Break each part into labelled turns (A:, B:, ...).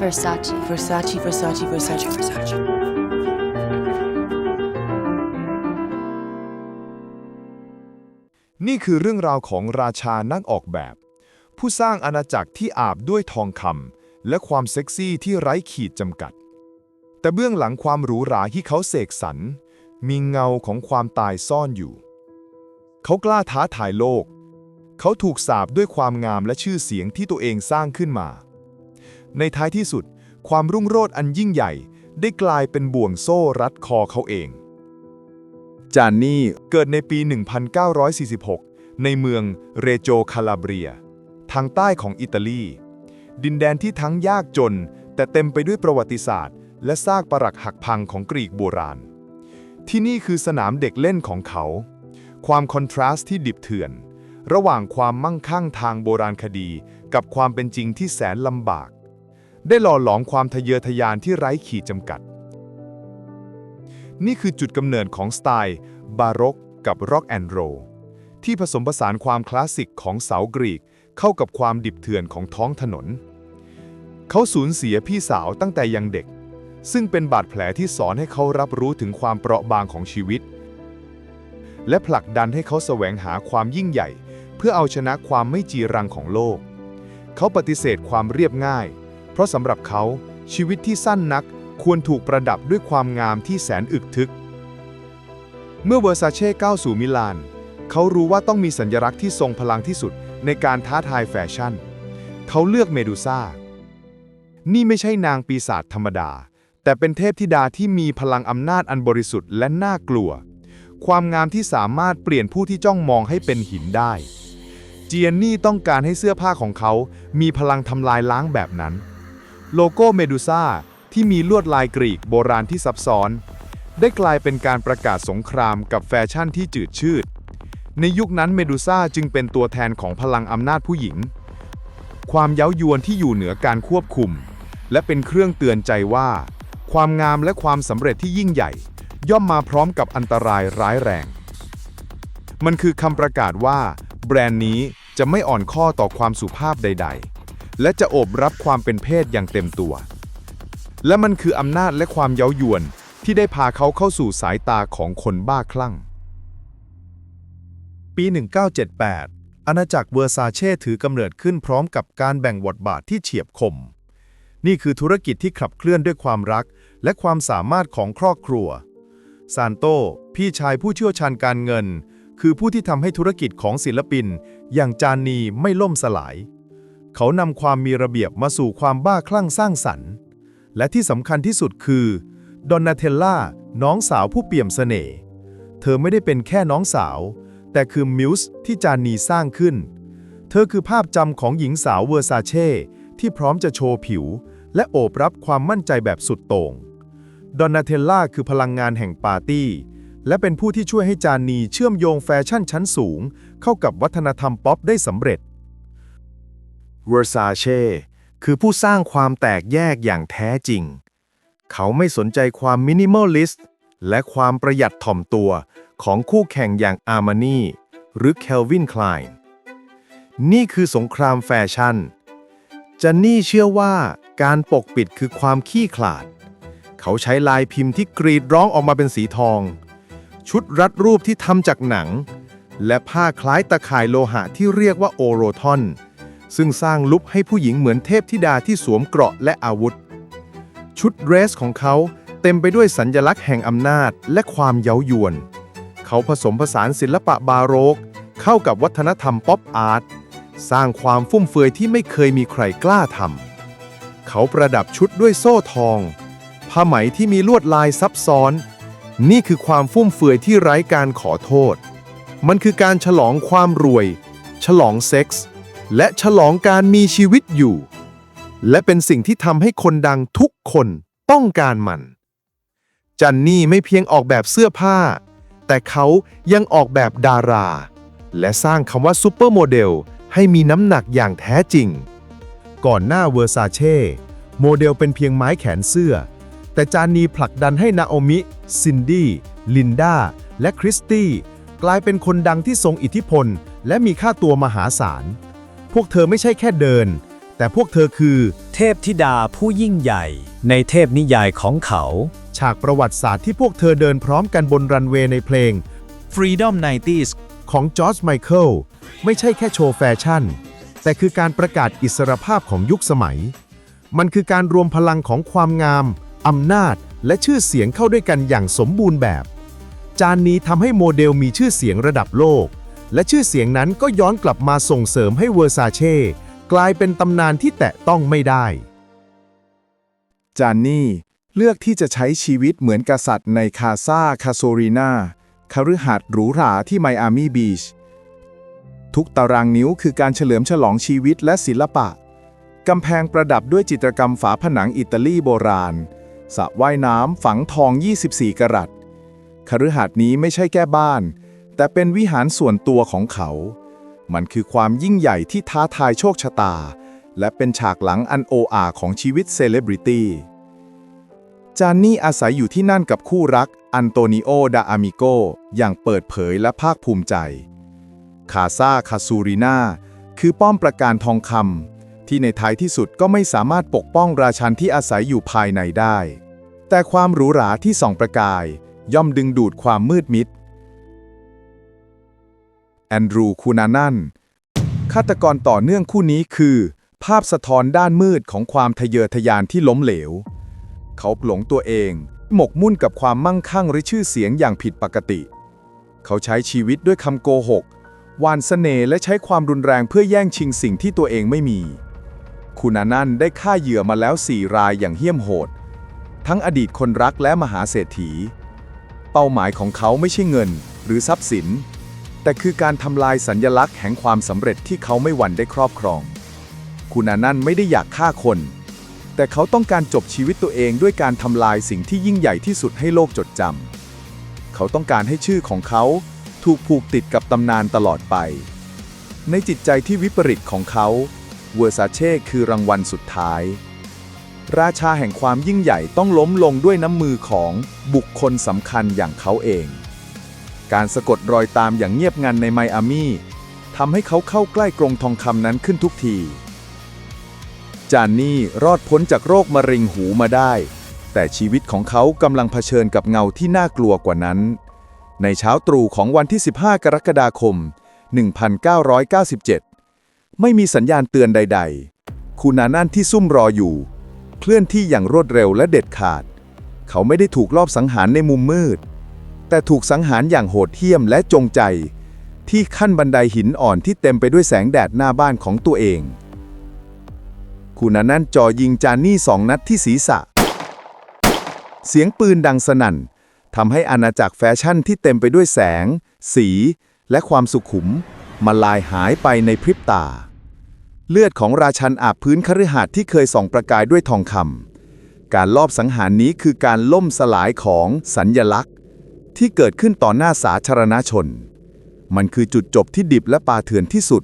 A: Versace.
B: Versace Versace Versace Versace
C: นี่คือเรื่องราวของราชานักออกแบบ ผู้สร้างอาณาจักรที่อาบด้วยทองคำและความเซ็กซี่ที่ไร้ขีดจำกัด แต่เบื้องหลังความหรูหราที่เขาเสกสรรมีเงาของความตายซ่อนอยู่ เขากล้าท้าทายโลก เขาถูกสาบด้วยความงามและชื่อเสียงที่ตัวเองสร้างขึ้นมา ในท้ายที่สุด ความรุ่งโรจน์อันยิ่งใหญ่ ได้กลายเป็นบ่วงโซ่รัดคอเขาเอง จานนี่เกิดในปี 1946 ในเมืองเรโจคาลาเบรีย ทางใต้ของอิตาลี ดินแดนที่ทั้งยากจน แต่เต็มไปด้วยประวัติศาสตร์ และซากปรักหักพังของกรีกโบราณ ที่นี่คือสนามเด็กเล่นของเขา ความคอนทราสต์ที่ดิบเถื่อนระหว่างความมั่งคั่งทางโบราณคดีกับความเป็นจริงที่แสนลำบาก ได้หล่อหลอมความทะเยอทะยานที่ไร้ขีดจำกัด นี่คือจุดกำเนิดของสไตล์ บาโรกกับร็อกแอนด์โรที่ผสมผสานความคลาสสิกของเสากรีกเข้ากับความดิบเถื่อนของท้องถนน เขาสูญเสียพี่สาวตั้งแต่ยังเด็ก ซึ่งเป็นบาดแผลที่สอนให้เขารับรู้ถึงความเปราะบางของชีวิต และผลักดันให้เขาแสวงหาความยิ่งใหญ่ เพื่อเอาชนะความไม่จีรังของโลก เขาปฏิเสธความเรียบง่าย ราะสำหรับเขาชีวิตที่สั้นนักควรถูกประดับด้วยความงามที่แสนอึกทึก เมื่อเวอร์ซาเช่ก้าวสู่มิลาน เขารู้ว่าต้องมีสัญลักษณ์ที่ทรงพลังที่สุดในการท้าทายแฟชั่น เขาเลือกเมดูซ่า นี่ไม่ใช่นางปีศาจธรรมดา แต่เป็นเทพธิดาที่มีพลังอำนาจอันบริสุทธิ์และน่ากลัว ความงามที่สามารถเปลี่ยนผู้ที่จ้องมองให้เป็นหินได้ เจียนนี่ต้องการให้เสื้อผ้าของเขา มีพลังทำลายล้างแบบนั้น โลโก้เมดูซ่าที่มีลวดลายกรีกโบราณที่ซับซ้อน ได้กลายเป็นการประกาศสงครามกับแฟชั่นที่จืดชืด ในยุคนั้นเมดูซ่าจึงเป็นตัวแทนของพลังอำนาจผู้หญิง ความเย้ายวนที่อยู่เหนือการควบคุม และเป็นเครื่องเตือนใจว่า ความงามและความสำเร็จที่ยิ่งใหญ่ ย่อมมาพร้อมกับอันตรายร้ายแรง มันคือคำประกาศว่า แบรนด์นี้จะไม่อ่อนข้อต่อความสุภาพใด ๆ และจะโอบรับความเป็นเพศอย่างเต็มตัว และมันคืออำนาจและความเย้ายวนที่ได้พาเขาเข้าสู่สายตาของคนบ้าคลั่ง ปี 1978 อาณาจักรเวอร์ซาเช่ถือกำเนิดขึ้นพร้อมกับการแบ่งบทบาทที่เฉียบคม นี่คือธุรกิจที่ขับเคลื่อนด้วยความรัก และความสามารถของครอบครัว ซานโต พี่ชายผู้เชี่ยวชาญการเงิน คือผู้ที่ทำให้ธุรกิจของศิลปิน อย่างจานนีไม่ล่มสลาย เขานำความมีระเบียบมาสู่ความบ้าคลั่งสร้างสรรค์ และที่สำคัญที่สุดคือดอนนาเทลล่าน้องสาวผู้เปี่ยมเสน่ห์เธอไม่ได้เป็นแค่น้องสาว แต่คือมิวส์ที่จานีสร้างขึ้น เธอคือภาพจำของหญิงสาวเวอร์ซาเช่ที่พร้อมจะโชว์ผิว และโอบรับความมั่นใจแบบสุดโต่งดอนนาเทลล่าคือพลังงานแห่งปาร์ตี้ และเป็นผู้ที่ช่วยให้จานีเชื่อมโยงแฟชั่นชั้นสูง เข้ากับวัฒนธรรมป๊อปได้สำเร็จ เวอร์ซาเช่คือผู้สร้างความแตกแยกอย่างแท้จริง เขาไม่สนใจความมินิมอลลิสต์และความประหยัดถ่อมตัวของคู่แข่งอย่างอาร์มานีหรือเคลวินคลายนี่คือสงครามแฟชั่นจันนี่เชื่อว่าการปกปิดคือความขี้ขลาด เขาใช้ลายพิมพ์ที่กรีดร้องออกมาเป็นสีทอง ชุดรัดรูปที่ทำจากหนัง และผ้าคล้ายตะข่ายโลหะที่เรียกว่าโอโรทอน ซึ่งสร้างลุคให้ผู้หญิงเหมือนเทพธิดาที่สวมเกราะและอาวุธ ชุดเดรสของเขาเต็มไปด้วยสัญญลักษณ์แห่งอำนาจและความเย้ายวน เขาผสมผสานศิลปะบาโรก เข้ากับวัฒนธรรมป๊อปอาร์ต สร้างความฟุ่มเฟือยที่ไม่เคยมีใครกล้าทำ เขาประดับชุดด้วยโซ่ทอง ผ้าไหมที่มีลวดลายซับซ้อน นี่คือความฟุ่มเฟือยที่ไร้การขอโทษ มันคือการฉลองความรวย ฉลองเซ็กส์ และฉลองการมีชีวิตอยู่ และเป็นสิ่งที่ทำให้คนดังทุกคนต้องการมัน จันนี่ไม่เพียงออกแบบเสื้อผ้า แต่เขายังออกแบบดารา และสร้างคำว่าซูเปอร์โมเดลให้มีน้ำหนักอย่างแท้จริง ก่อนหน้าเวอร์ซาเช่โมเดลเป็นเพียงไม้แขนเสื้อ แต่จานีผลักดันให้นาโอมิ ซินดี้ ลินดา และคริสตี้ กลายเป็นคนดังที่ทรงอิทธิพล และมีค่าตัวมหาศาล พวกเธอไม่ใช่แค่เดิน
A: แต่พวกเธอคือ
D: เทพธิดาผู้ยิ่งใหญ่ ในเทพนิยายของเขา
A: ฉากประวัติศาสตร์ที่พวกเธอเดินพร้อมกันบนรันเวย์ในเพลง
D: Freedom 90s
A: ของจอร์จไมเคิลไม่ใช่แค่โชว์แฟชั่น แต่คือการประกาศอิสรภาพของยุคสมัย มันคือการรวมพลังของความงาม อำนาจ และชื่อเสียงเข้าด้วยกันอย่างสมบูรณ์แบบ จานนี้ทำให้โมเดลมีชื่อเสียงระดับโลก และชื่อเสียงนั้นก็ย้อนกลับมาส่งเสริมให้เวอร์ซาเช่กลายเป็นตำนานที่แตะต้องไม่ได้
C: จานนี่เลือกที่จะใช้ชีวิตเหมือนกษัตริย์ในคาซาคาโซรีนาคฤหาสน์หรูหราที่ไมอามีบีช ทุกตารางนิ้วคือการเฉลิมฉลองชีวิตและศิลปะ กำแพงประดับด้วยจิตรกรรมฝาผนังอิตาลีโบราณสระว่ายน้ำฝังทอง 24 กรัตคฤหาสน์นี้ไม่ใช่แค่บ้าน แต่เป็นวิหารส่วนตัวของเขา มันคือความยิ่งใหญ่ที่ท้าทายโชคชะตา และเป็นฉากหลังอันโออาของชีวิตเซเลบริตี้ จานนี่อาศัยอยู่ที่นั่นกับคู่รัก อันโตนิโอ ดาอามิโก อย่างเปิดเผยและภาคภูมิใจ คาซาคาซูรินาคือป้อมประการทองคำที่ในท้ายที่สุดก็ไม่สามารถปกป้องราชันที่อาศัยอยู่ภายในได้ แต่ความหรูหราที่ส่องประกาย ย่อมดึงดูดความมืดมิด แอนดรูคูนานันฆาตกรต่อเนื่องคู่นี้คือ ภาพสะท้อนด้านมืดของความทะเยอทะยานที่ล้มเหลว เขาหลงตัวเอง หมกมุ่นกับความมั่งคั่งหรือชื่อเสียงอย่างผิดปกติ เขาใช้ชีวิตด้วยคำโกหกวานเสน่ห์และใช้ความรุนแรงเพื่อแย่งชิงสิ่งที่ตัวเองไม่มี คุณานันได้ฆ่าเหยื่อมาแล้วสี่รายอย่างเหี้ยมโหด ทั้งอดีตคนรักและมหาเศรษฐี เป้าหมายของเขาไม่ใช่เงิน หรือทรัพย์สิน แต่คือการทำลายสัญญลักษณ์แห่งความสำเร็จที่เขาไม่หวั่นได้ครอบครอง คุณานันท์ไม่ได้อยากฆ่าคน แต่เขาต้องการจบชีวิตตัวเองด้วยการทำลายสิ่งที่ยิ่งใหญ่ที่สุดให้โลกจดจำ เขาต้องการให้ชื่อของเขาถูกผูกติดกับตำนานตลอดไป ในจิตใจที่วิปริตของเขาเวอร์ซาเช่คือรางวัลสุดท้าย ราชาแห่งความยิ่งใหญ่ต้องล้มลงด้วยน้ำมือของบุคคลสำคัญอย่างเขาเอง การสะกดรอยตามอย่างเงียบงันในไมอามี่ทำให้เขาเข้าใกล้กรงทองคำนั้นขึ้นทุกที จานนี่รอดพ้นจากโรคมะเร็งหูมาได้ แต่ชีวิตของเขากำลังเผชิญกับเงาที่น่ากลัวกว่านั้น ในเช้าตรู่ของวันที่ 15 กรกฎาคม 1997 ไม่มีสัญญาณเตือนใด ๆคุณานั่นที่ซุ่มรออยู่ เคลื่อนที่อย่างรวดเร็วและเด็ดขาด เขาไม่ได้ถูกลอบสังหารในมุมมืด แต่ถูกสังหารอย่างโหดเหี้ยมและจงใจ ที่ขั้นบันไดหินอ่อนที่เต็มไปด้วยแสงแดดหน้าบ้านของตัวเองคุณานั่นจ่อยิงจานนี่สองนัดที่ศีรษะ เสียงปืนดังสนั่นทำให้อาณาจักรแฟชั่นที่เต็มไปด้วยแสง สี และความสุขุม มาลายหายไปในพริบตา เลือดของราชันอาบพื้นคฤหาสน์ที่เคยส่องประกายด้วยทองคำการลอบสังหารนี้คือการล่มสลายของสัญญลักษณ์ ที่เกิดขึ้นต่อหน้าสาธารณชน มันคือจุดจบที่ดิบและปาเถื่อนที่สุด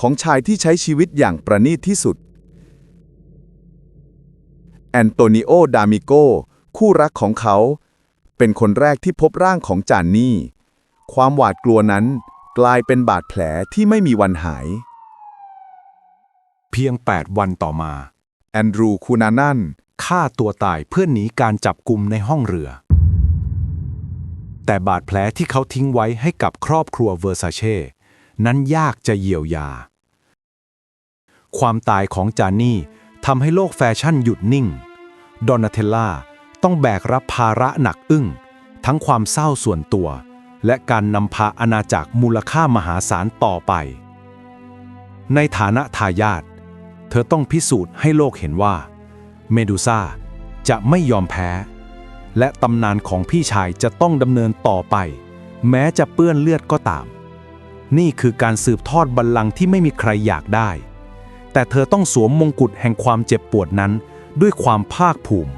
C: ของชายที่ใช้ชีวิตอย่างประณีตที่สุด แอนโตนิโอ ดามิโก คู่รักของเขา เป็นคนแรกที่พบร่างของจานนี่ ความหวาดกลัวนั้นกลายเป็นบาดแผลที่ไม่มีวันหาย
E: เพียง 8 วันต่อมา
C: แอนดรูคูนานัน
E: ฆ่าตัวตายเพื่อหนีการจับกลุ่มในห้องเรือ แต่บาดแผลที่เขาทิ้งไว้ให้กับครอบครัวเวอร์ซาเช่นั้นยากจะเยียวยา ความตายของจานี่ทำให้โลกแฟชั่นหยุดนิ่ง ดอนาเทลล่าต้องแบกรับภาระหนักอึ้ง ทั้งความเศร้าส่วนตัว และการนำพาอาณาจักรมูลค่ามหาศาลต่อไป ในฐานะทายาทเธอต้องพิสูจน์ให้โลกเห็นว่า เมดูซ่าจะไม่ยอมแพ้ และตำนานของพี่ชายจะต้องดำเนินต่อไป แม้จะเปื้อนเลือดก็ตาม นี่คือการสืบทอดบัลลังก์ที่ไม่มีใครอยากได้ แต่เธอต้องสวมมงกุฎแห่งความเจ็บปวดนั้น ด้วยความภาคภูมิ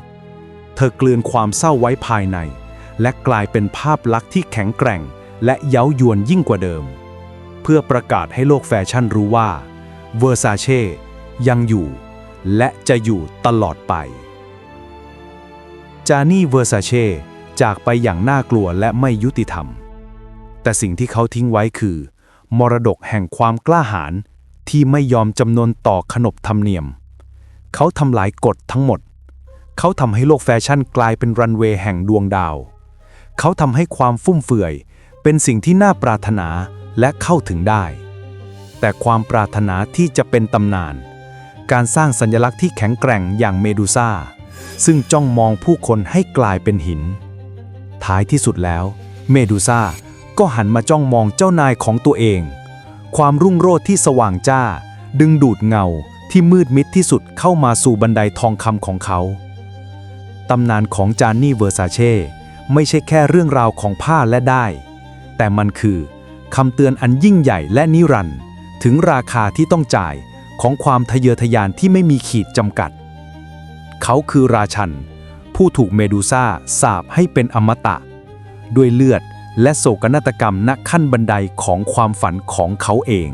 E: เธอกลืนความเศร้าไว้ภายใน และกลายเป็นภาพลักษณ์ที่แข็งแกร่ง และเย้ายวนยิ่งกว่าเดิม เพื่อประกาศให้โลกแฟชั่นรู้ว่าเวอร์ซาเช่ยังอยู่ และจะอยู่ตลอดไป จานี่เวอร์ซาเช่จากไปอย่างน่ากลัวและไม่ยุติธรรม แต่สิ่งที่เขาทิ้งไว้คือ มรดกแห่งความกล้าหาญที่ไม่ยอมจำนนต่อขนบธรรมเนียม เขาทำลายกฎทั้งหมด เขาทำให้โลกแฟชั่นกลายเป็นรันเวย์แห่งดวงดาว เขาทำให้ความฟุ่มเฟือย เป็นสิ่งที่น่าปรารถนาและเข้าถึงได้ แต่ความปรารถนาที่จะเป็นตำนาน การสร้างสัญลักษณ์ที่แข็งแกร่งอย่างเมดูซ่า ซึ่งจ้องมองผู้คนให้กลายเป็นหิน ท้ายที่สุดแล้ว เมดูซ่าก็หันมาจ้องมองเจ้านายของตัวเอง ความรุ่งโรจน์ที่สว่างจ้า ดึงดูดเงาที่มืดมิดที่สุดเข้ามาสู่บันไดทองคำของเขา ตำนานของจานนี่เวอร์ซาเช่ไม่ใช่แค่เรื่องราวของผ้าและได้ แต่มันคือคำเตือนอันยิ่งใหญ่และนิรันดร์ถึงราคาที่ต้องจ่ายของความทะเยอทะยานที่ไม่มีขีดจำกัด เขาคือราชัน ผู้ถูกเมดูซ่าสาบให้เป็นอมตะ ด้วยเลือดและโศกนาฏกรรมณขั้นบันไดของความฝันของเขาเอง